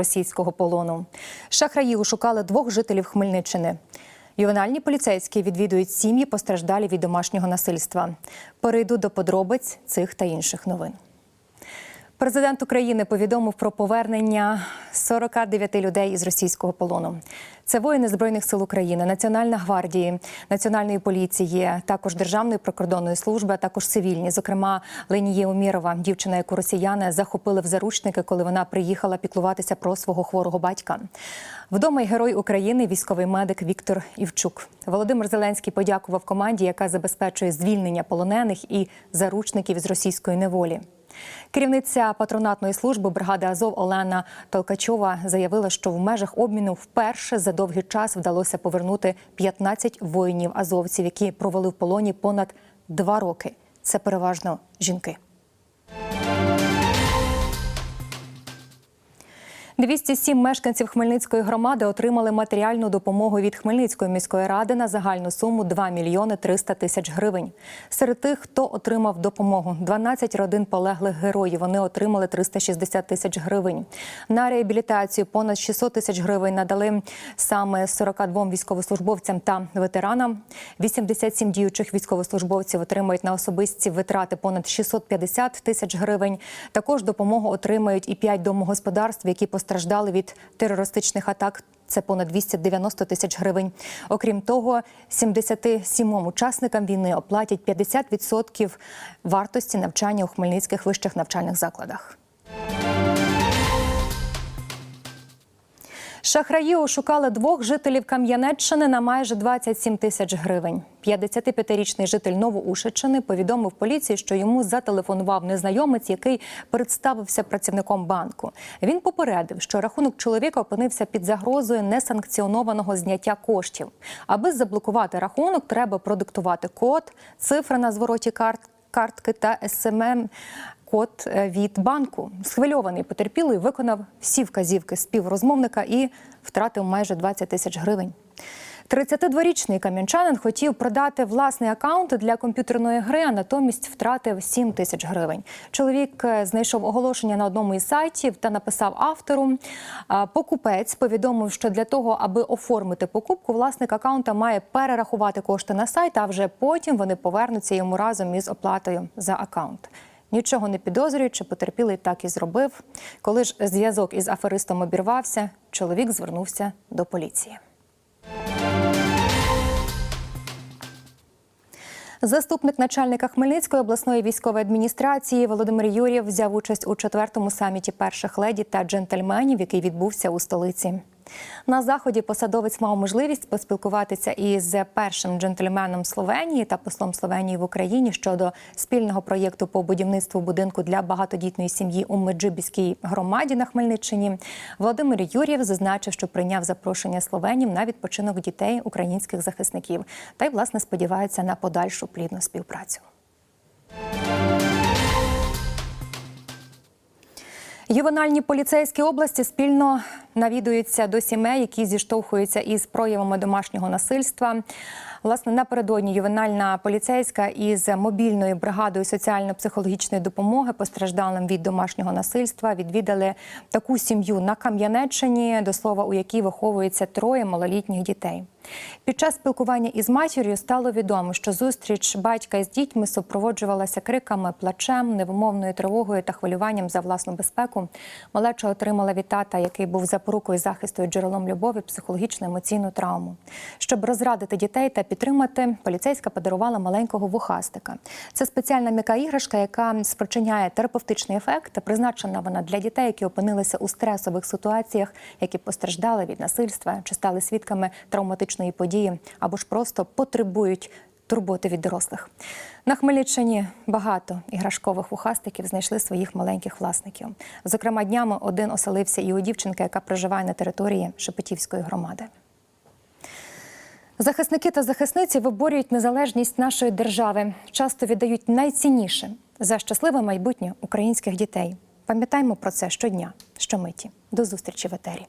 російського полону. Шахраї ушукали двох жителів Хмельниччини. Ювенальні поліцейські відвідують сім'ї постраждалі від домашнього насильства. Перейду до подробиць цих та інших новин. Президент України повідомив про повернення 49 людей із російського полону. Це воїни збройних сил України, Національна гвардії, Національної поліції, також Державної прикордонної служби, а також цивільні. Зокрема, Ленія Умірова, дівчина, яку росіяни захопили в заручники, коли вона приїхала піклуватися про свого хворого батька. Вдома й герой України, військовий медик Віктор Івчук. Володимир Зеленський подякував команді, яка забезпечує звільнення полонених і заручників з російської неволі. Керівниця патронатної служби бригади Азов Олена Толкачова заявила, що в межах обміну вперше за довгий час вдалося повернути 15 воїнів азовців, які провели в полоні понад два роки. Це переважно жінки. 207 мешканців Хмельницької громади отримали матеріальну допомогу від Хмельницької міської ради на загальну суму 2 мільйони 300 тисяч гривень. Серед тих, хто отримав допомогу, 12 родин полеглих героїв. Вони отримали 360 тисяч гривень. На реабілітацію понад 600 тисяч гривень надали саме 42 військовослужбовцям та ветеранам. 87 діючих військовослужбовців отримають на особисті витрати понад 650 тисяч гривень. Також допомогу отримають і 5 домогосподарств, які постраждали від терористичних атак. Це понад 290 тисяч гривень. Окрім того, 77 учасникам війни оплатять 50% вартості навчання у хмельницьких вищих навчальних закладах. Шахраї ошукали двох жителів Кам'янеччини на майже 27 тисяч гривень. 55-річний житель Новоушичини повідомив поліції, що йому зателефонував незнайомець, який представився працівником банку. Він попередив, що рахунок чоловіка опинився під загрозою несанкціонованого зняття коштів. Аби заблокувати рахунок, треба продиктувати код, цифри на звороті карт, картки та СММ код від банку. Схвильований потерпілий виконав всі вказівки співрозмовника і втратив майже 20 тисяч гривень. 32-річний кам'янчанин хотів продати власний акаунт для комп'ютерної гри, а натомість втратив 7 тисяч гривень. Чоловік знайшов оголошення на одному із сайтів та написав автору. Покупець повідомив, що для того, аби оформити покупку, власник акаунта має перерахувати кошти на сайт, а вже потім вони повернуться йому разом із оплатою за акаунт. Нічого не підозрюючи, потерпілий так і зробив. Коли ж зв'язок із аферистом обірвався, чоловік звернувся до поліції. Заступник начальника Хмельницької обласної військової адміністрації Володимир Юрєв взяв участь у четвертому саміті перших леді та джентльменів, який відбувся у столиці. На заході посадовець мав можливість поспілкуватися із першим джентльменом Словенії та послом Словенії в Україні щодо спільного проєкту по будівництву будинку для багатодітної сім'ї у Меджибіській громаді на Хмельниччині. Володимир Юрєв зазначив, що прийняв запрошення Словенів на відпочинок дітей українських захисників та й власне сподівається на подальшу плідну співпрацю. Ювенальні поліцейські області спільно навідуються до сімей, які зіштовхуються із проявами домашнього насильства. Власне, напередодні ювенальна поліцейська із мобільною бригадою соціально-психологічної допомоги постраждалим від домашнього насильства відвідали таку сім'ю на Кам'янеччині, до слова, у якій виховується троє малолітніх дітей. Під час спілкування із матір'ю стало відомо, що зустріч батька із дітьми супроводжувалася криками, плачем, невимовною тривогою та хвилюванням за власну безпеку. Малеча отримала від тата, який був запорукою захисту і джерелом любові, психологічну емоційну травму. Щоб розрадити дітей та підтримати, поліцейська подарувала маленького вухастика. Це спеціальна м'яка іграшка, яка спричиняє терапевтичний ефект. Призначена вона для дітей, які опинилися у стресових ситуаціях, які постраждали від насильства чи стали свідками травматичної події, або ж просто потребують. Турботи від дорослих на Хмельниччині багато іграшкових вухастиків знайшли своїх маленьких власників. Зокрема, днями один оселився і у дівчинки, яка проживає на території Шепетівської громади. Захисники та захисниці виборюють незалежність нашої держави, часто віддають найцінніше за щасливе майбутнє українських дітей. Пам'ятаємо про це щодня, щомиті. До зустрічі в етері.